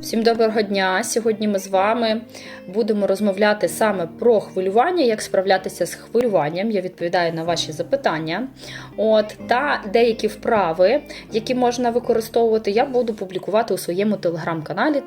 Всім доброго дня! Сьогодні ми з вами будемо розмовляти саме про хвилювання, як справлятися з хвилюванням. Я відповідаю на ваші запитання. От, та деякі вправи, які можна використовувати, я буду публікувати у своєму телеграм-каналі.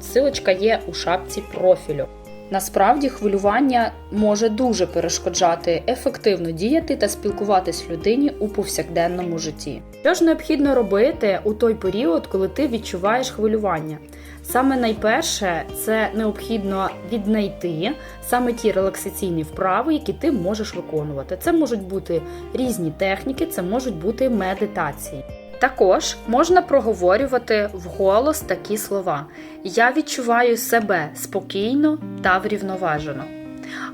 Силочка є у шапці профілю. Насправді хвилювання може дуже перешкоджати ефективно діяти та спілкуватись людині у повсякденному житті. Що ж необхідно робити у той період, коли ти відчуваєш хвилювання? Саме найперше це необхідно віднайти саме ті релаксаційні вправи, які ти можеш виконувати. Це можуть бути різні техніки, це можуть бути медитації. Також можна проговорювати вголос такі слова: Я відчуваю себе спокійно та врівноважено.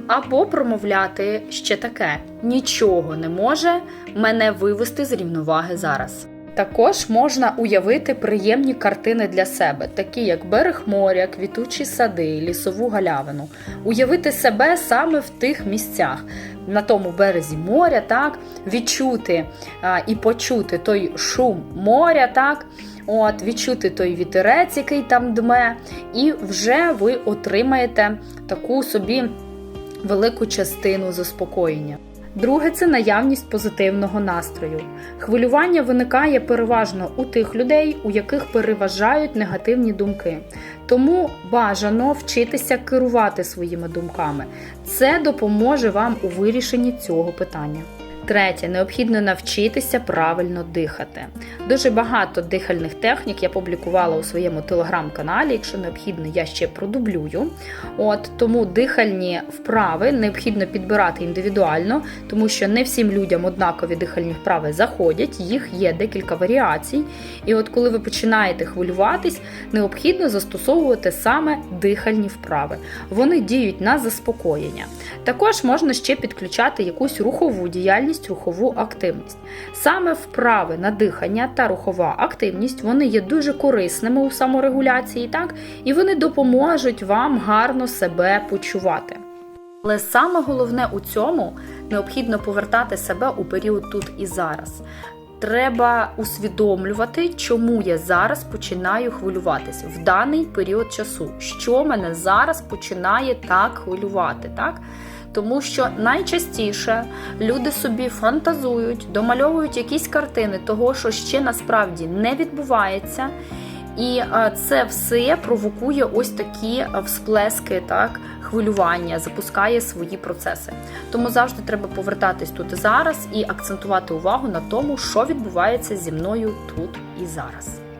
Або промовляти ще таке: нічого не може мене вивести з рівноваги зараз. Також можна уявити приємні картини для себе, такі як берег моря, квітучі сади, лісову галявину, уявити себе саме в тих місцях, на тому березі моря, так, відчути а, і почути той шум моря, так, от, відчути той вітерець, який там дме, і вже ви отримаєте таку собі велику частину заспокоєння. Друге це наявність позитивного настрою. Хвилювання виникає переважно у тих людей, у яких переважають негативні думки. Тому бажано вчитися керувати своїми думками. Це допоможе вам у вирішенні цього питання. Третє, необхідно навчитися правильно дихати. Дуже багато дихальних технік я публікувала у своєму телеграм-каналі. Якщо необхідно, я ще продублюю. От тому дихальні вправи необхідно підбирати індивідуально, тому що не всім людям однакові дихальні вправи заходять, їх є декілька варіацій. І от коли ви починаєте хвилюватись, необхідно застосовувати саме дихальні вправи. Вони діють на заспокоєння. Також можна ще підключати якусь рухову діяльність рухову активність. Саме вправи на дихання та рухова активність вони є дуже корисними у саморегуляції, так? і вони допоможуть вам гарно себе почувати. Але саме головне у цьому необхідно повертати себе у період тут і зараз. Треба усвідомлювати, чому я зараз починаю хвилюватися в даний період часу, що мене зараз починає так хвилювати. так? Тому що найчастіше люди собі фантазують, домальовують якісь картини того, що ще насправді не відбувається. І це все провокує ось такі всплески, так, хвилювання, запускає свої процеси. Тому завжди треба повертатись тут і зараз і акцентувати увагу на тому, що відбувається зі мною тут і зараз.